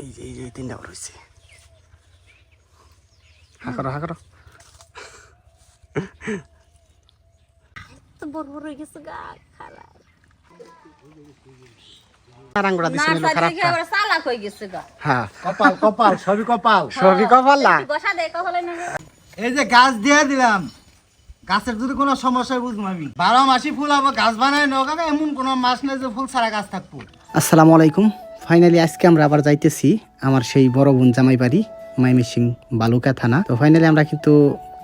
এই যে এই যে এই তিনটা রয়েছে হা করো হা করো। বড় বড় হয়ে গেছে গা খারাপ আঙ্গুরা দিছে খারাপ দেখে আবার হয়ে গেছে গা। হ্যাঁ কপাল কপাল সবই কপাল। সবই কপাল্লা একটু বসা দে কপালে না। এই যে গাছ দিয়ে দিলাম গাছের যদি কোনো সমস্যা বুঝব আমি। বারো মাসি ফুল আবার গাছ বানায় নগাবে এমন কোনো মাস নেই যে ফুল ছাড়া গাছ থাকব। আসসালামু আলাইকুম। ফাইনালি আজকে আমরা আবার যাইতেছি আমার সেই বড় বোন জামাই বাড়ি মাইমিসিং বালুকা থানা। তো ফাইনালি আমরা কিন্তু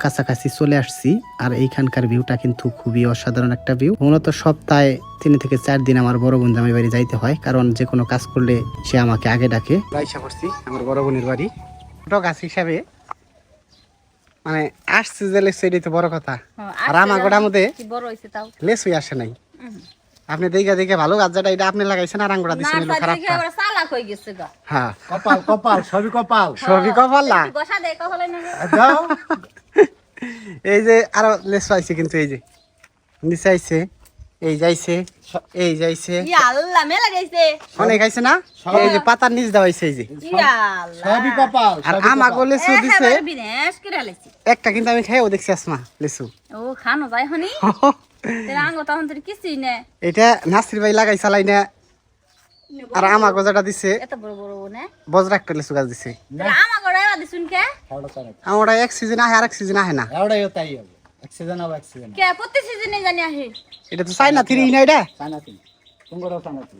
কাছাকাছি চলে আসছি আর এইখানকার ভিউটা কিন্তু খুবই অসাধারণ একটা ভিউ মূলত সপ্তাহে তিন থেকে চার দিন আমার বড় বোন জামাই বাড়ি যাইতে হয় কারণ যে কোনো কাজ করলে সে আমাকে আগে ডাকে। আইসা করছি আমার বড় বোনের বাড়ি। ছোট গাছ হিসাবে মানে আসছে যে লেসু এটাই তো বড় কথা। আর আমার গোটার মধ্যে কি বড় হইছে তাও? লেসুই আসে নাই। আপনি দেখে দেখে ভালো গাছ যেটা এটা আপনি লাগাইছেন আর আঙ্গুরা না দিচ্ছেন এলো খারাপ চালাক হয়ে গেছে গা। হ্যাঁ। কপাল কপাল সবই কপাল। সবই কপাল্লা একটু বসা দে কপালে না। দাও। এই যে আরও লেসু আইছে কিন্তু এই যে। নিচে আইছে এই যাইছে এই যাইছে ইয়া আল্লাহ মেলা গেছে অনেক আইছে না? এই যে পাতার নিচ হইছে এই যে। ইয়া আল্লাহ। সবই কপাল আর আমাকে কপাল। লেসু দিছে। একটা কিন্তু আমি খেয়েও দেখছি আসমা লেসু ও খানো যাই হনি। এটা নাসির ভাই লাগাই চালাই না। আর আমাকে যেটা দিছে। এত বড় বড় নে? বজরা একটা দিছে। আমার এক সিজন আহে আর এক সিজন আহে না। হাওড়াই তাই হবে। হবে অক্সিজেন কে প্রতি সিজনে জানি আহি। এটা তো চাই না থ্রি না এটা। সানাতি তোমারও সানাতি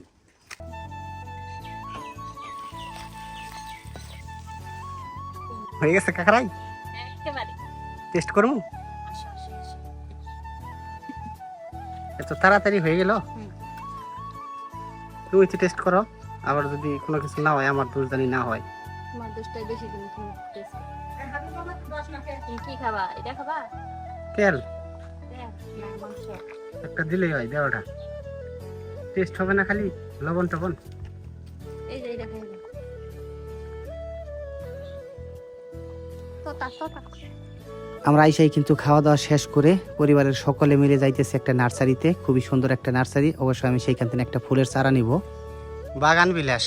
হয়ে গেছে কাকারাই? টেস্ট করব? এত তাড়াতাড়ি হয়ে গেল। তুমি একটু টেস্ট করো। আবার যদি কোনো কিছু না হয় আমার দোষ জানি না হয়। তোমার দোষটাই বেশি দিন কি খাবা? এটা তেল। একটা দিলেই হয় দেওয়াটা। টেস্ট হবে না খালি লবণ টবণ। এই যে এটা খাই দাও। তোতা, তোতা। আমরা আইসাই কিন্তু খাওয়া দাওয়া শেষ করে পরিবারের সকলে মিলে যাইতেছে একটা নার্সারিতে। খুবই সুন্দর একটা নার্সারি। অবশ্যই আমি সেইখান থেকে একটা ফুলের চারা নিব। বাগান বিলাস।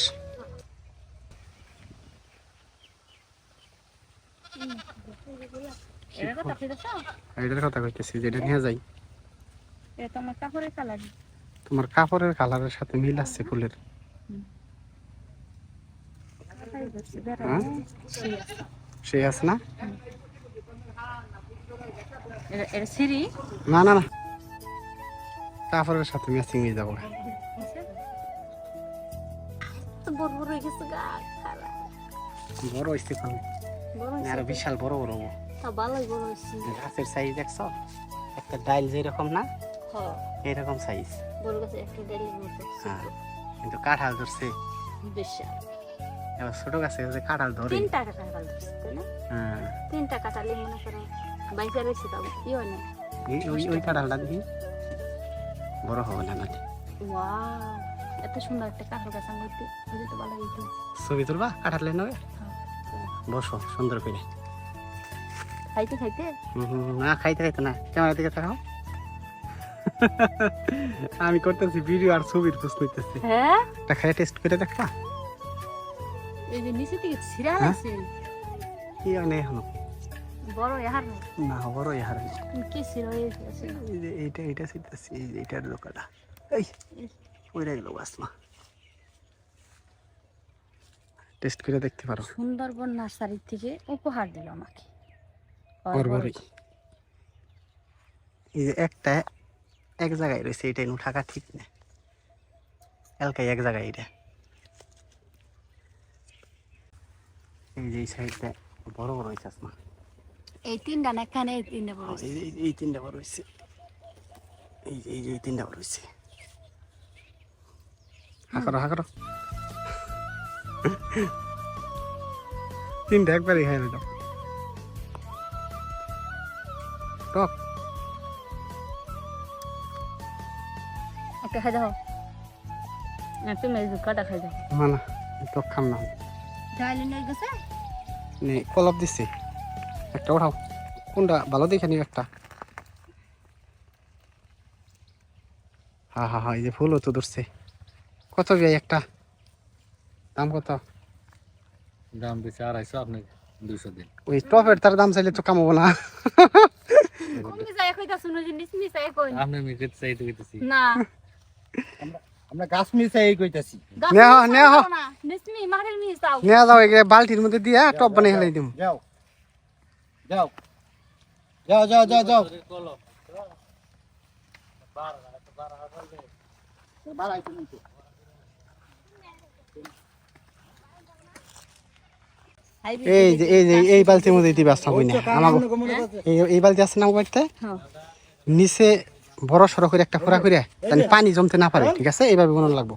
এটার কথা কইতেছ? এটার কথা কইতেছি যেটা নিয়ে যাই। এটা কাপড়ের কালার তোমার কাপড়ের কালারের সাথে মিল আছে ফুলের। হ্যাঁ? সেই আছে না? এটা সিঁড়ি? না না না। কাপড়ের সাথে ম্যাচিং হয়ে যাব। বড় বড় হয়ে গেছে গা বড় হয়েছে কম বড় বিশাল বড় বড় তা ভালোই বড় হয়েছে গাছের সাইজ দেখছ? একটা ডাইল যেরকম না? এরকম সাইজ বড় গাছে একটা ডেলির মতো হ্যাঁ কিন্তু কাঁঠাল ধরছে। বিশাল। এবার ছোট গাছে কাঁঠাল ধরে। তিনটা কাঁঠাল ধরছে না? হ্যাঁ। তিনটা কাঁঠালি মনে করো বাইসা রয়েছে তাও ই হয় না এই- ওই ওই কাঁঠালটা দেখি। বড় হবে না নাকি? ওয়াও এত সুন্দর একটা কাঁঠাল গাছ আমার বুঝতে তো ভালো হইতো ছবি তুলবা? কাঁঠালের নেবে বসো সুন্দর করে। খাইতে খাইতে? হুম, হুম, হুম, না খাইতে খাইতে না। ক্যামেরা দিকে তাকাও। আমি করতেছি ভিডিও আর ছবির নিতেছি হ্যাঁ? একটা খাই টেস্ট করে দেখা এই যে নিচে থেকে ছিঁড়া হ্যাঁ? লাগছে। কি অনেক বড় না বড় ইহার কি ছিঁড়া গেছে এই যে এইটা এইটা শিখতেছি এইটার দোকানটা। এই ওই গেল বাসমা। টেস্ট করে দেখতে পারো। সুন্দরবন নার্সারি থেকে উপহার দিল আমাকে। এই যে একটা এক জায়গায় রয়েছে এটা নু থাকা ঠিক না এলকাই এক জায়গায় এটা। এই যে এই সাইডটা বড় বড় হয়েছে এই তিনটা না এখানে এই তিনটা বড় এই তিনটা বড় হয়েছে এই এই এই তিনটা বড় হয়েছে হাকরো হাকরো তিনটা একবারই খাই নিলাম একটা খাই দাও না তুমি কাটা খাই দাও না না খাম না ডাইলে নিয়ে গেছে নে কলপ দিছি একটা ওঠাও। কোনটা? ভালো দেখে নিও একটা। হা হা হা এই যে ফুলও তো ধরছে। কত বিয়াই একটা? দাম কত? দাম দিচ্ছে আড়াইশো আপনি দুইশো দিন। ওই টপের তার দাম চাইলে তো কামাবো না। বালতির মধ্যে দিয়ে টপ বানিয়ে হেলাই দিম। যাও। যাও। যাও যাও যাও যাও। এই যে এই যে এই বালতির মধ্যে দিবে আসতে হবে না। আমার এই এই বালতি আছে না আমার হ্যাঁ। নিচে বড় সড়ো করে একটা ফোড়া করে জানি পানি জমতে না পারে ঠিক আছে? এইভাবে বানানো লাগবো।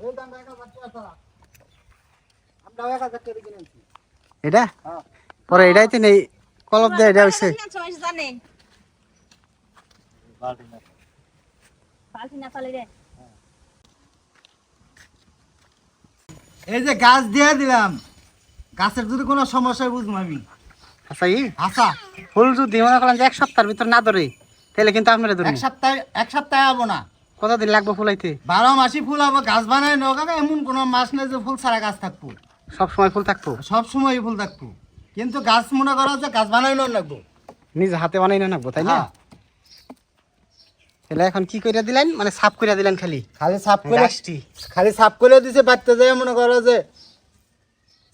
এটা? পরে এটাই তো নেই। কলপ দেয় এটা হইছে। ফালে এই যে গাছ দিয়ে দিলাম। গাছের যদি কোনো সমস্যা বুঝব আমি। আচ্ছা ই? আচ্ছা। ফুল যদি মনে করলাম যে এক সপ্তাহের ভিতর না ধরে তাহলে কিন্তু আপনারা ধরুন এক সপ্তাহে এক সপ্তাহে হব না। কতদিন লাগবে ফুলাইতে বারো মাসি ফুল হব গাছ বানায় না কাকা এমন কোনো মাস নেই যে ফুল ছাড়া গাছ থাকব। সব সময় ফুল থাকতো সব সময় ফুল থাকব। কিন্তু গাছ মনে করা যে গাছ বানাই না লাগবো। নিজে হাতে বানাই না নাকবো তাই না? হ্যাঁ। তাহলে এখন কি করে দিলেন? মানে সাফ করে দিলেন খালি? খালি সাফ করে খালি সাফ করে দিছে বাড়তে যায় মনে করো যে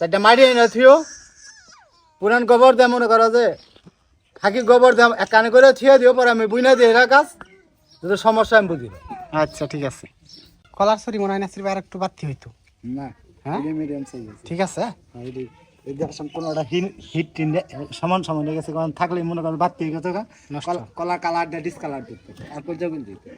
চারটা মারি এনে থিও পুরান গোবর দেয় মনে করো যে ফাঁকি গোবর দেয় এক কানে করে থিয়ে দিও পরে আমি বুঝনা দিই এরা গাছ যদি সমস্যা আমি বুঝি আচ্ছা ঠিক আছে। কলার সরি মনে হয় না আর একটু বাড়তি হইতো। না হ্যাঁ? ঠিক আছে? কোনোটা হিট টিন সমান সমান হয়ে গেছে। কারণ থাকলে মনে করেন বাদ পেয়ে গেছে। কলা কালারটা ডিসকালার দিতে আর পর্যায়ে দিতে